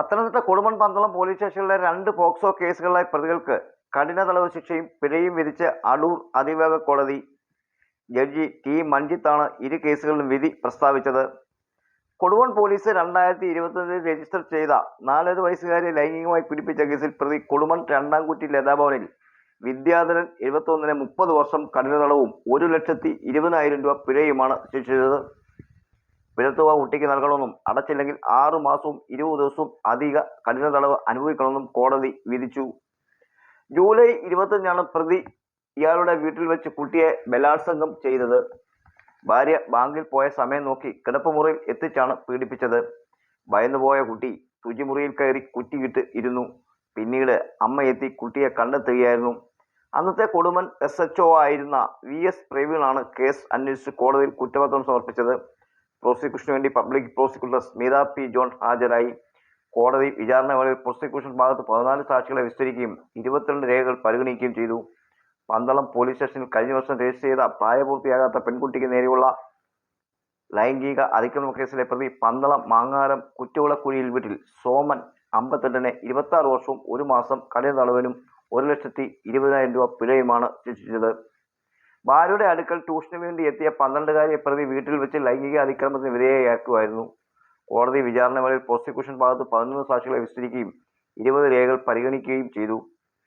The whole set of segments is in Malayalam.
പത്തനംതിട്ട കൊടുമൺ പന്തളം പോലീസ് സ്റ്റേഷനിലെ രണ്ട് പോക്സോ കേസുകളിലായി പ്രതികൾക്ക് കഠിന തടവ് ശിക്ഷയും പിഴയും വിധിച്ച് അടൂർ അതിവേഗ കോടതി ജഡ്ജി ടി മഞ്ജിത്താണ് ഇരു കേസുകളിലും വിധി പ്രസ്താവിച്ചത്. കൊടുവൺ പോലീസ് രണ്ടായിരത്തി ഇരുപത്തൊന്നിൽ രജിസ്റ്റർ ചെയ്ത നാലര വയസ്സുകാരെ ലൈംഗികമായി പീഡിപ്പിച്ച കേസിൽ പ്രതി കൊടുമൺ രണ്ടാംകുറ്റി ലതാഭവനിൽ വിദ്യാധരൻ എഴുപത്തൊന്നിന് മുപ്പത് വർഷം കഠിന തടവും ഒരു ലക്ഷത്തി ഇരുപതിനായിരം രൂപ പിഴയുമാണ് ശിക്ഷിച്ചത് പിഴത്തുക കുട്ടിക്ക് നൽകണമെന്നും അടച്ചില്ലെങ്കിൽ ആറു മാസവും ഇരുപത് ദിവസവും അധിക കഠിന തടവ് അനുഭവിക്കണമെന്നും കോടതി വിധിച്ചു. ജൂലൈ ഇരുപത്തഞ്ചാണ് പ്രതി ഇയാളുടെ വീട്ടിൽ വെച്ച് കുട്ടിയെ ബലാത്സംഗം ചെയ്തത്. ഭാര്യ ബാങ്കിൽ പോയ സമയം നോക്കി കിടപ്പുമുറിയിൽ എത്തിച്ചാണ് പീഡിപ്പിച്ചത്. ഭയന്നുപോയ കുട്ടി ശുചിമുറിയിൽ കയറി കുറ്റിയിട്ട് ഇരുന്നു. പിന്നീട് അമ്മ എത്തി കുട്ടിയെ കണ്ടെത്തുകയായിരുന്നു. അന്നത്തെ കൊടുമൻ എസ് എച്ച് ആയിരുന്ന വി എസ് പ്രവീണാണ് കേസ് അന്വേഷിച്ച് കോടതിയിൽ കുറ്റപത്രം സമർപ്പിച്ചത്. പ്രോസിക്യൂഷന് വേണ്ടി public prosecutor Smitha P John ഹാജരായി. കോടതി വിചാരണ വേളയിൽ പ്രോസിക്യൂഷൻ ഭാഗത്ത് പതിനാല് സാക്ഷികളെ വിസ്തരിക്കുകയും ഇരുപത്തിരണ്ട് രേഖകൾ പരിഗണിക്കുകയും ചെയ്തു. പന്തളം പോലീസ് സ്റ്റേഷനിൽ കഴിഞ്ഞ വർഷം രജിസ്റ്റർ ചെയ്ത പ്രായപൂർത്തിയാകാത്ത പെൺകുട്ടിക്ക് നേരെയുള്ള ലൈംഗിക അതിക്രമ കേസിലെ പ്രതി പന്തളം മാങ്ങാരം കുറ്റവിളക്കുഴിയിൽ വീട്ടിൽ സോമൻ അമ്പത്തെട്ടിന് ഇരുപത്തി ആറ് വർഷവും ഒരു മാസം കഠിന തടവിനും ഒരു ലക്ഷത്തി ഇരുപതിനായിരം രൂപ പിഴയുമാണ് ശിക്ഷിച്ചത്. ഭാര്യയുടെ അടുക്കൽ ട്യൂഷന് വേണ്ടി എത്തിയ പന്ത്രണ്ടുകാരി പ്രതി വീട്ടിൽ വെച്ച് ലൈംഗിക അതിക്രമത്തിന് വിധേയയാക്കുമായിരുന്നു. കോടതി വിചാരണ വേളയിൽ പ്രോസിക്യൂഷൻ ഭാഗത്ത് പതിനൊന്ന് സാക്ഷികളെ വിസ്തരിക്കുകയും ഇരുപത് രേഖകൾ പരിഗണിക്കുകയും ചെയ്തു.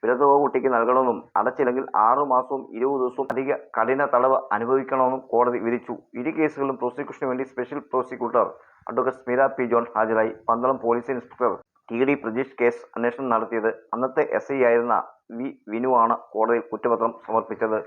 പിഴത്തുക കുട്ടിക്ക് നൽകണമെന്നും അടച്ചില്ലെങ്കിൽ ആറു മാസവും ഇരുപത് ദിവസവും അധിക കഠിന തടവ് അനുഭവിക്കണമെന്നും കോടതി വിധിച്ചു. ഇരു കേസുകളിലും പ്രോസിക്യൂഷന് വേണ്ടി special prosecutor advocate Smitha P John ഹാജരായി. Pandalam police inspector T D Prajeesh case അന്വേഷണം നടത്തിയത്. അന്നത്തെ എസ് ഐ ആയിരുന്ന വി വിനുവാണ് കോടതിയിൽ കുറ്റപത്രം സമർപ്പിച്ചത്.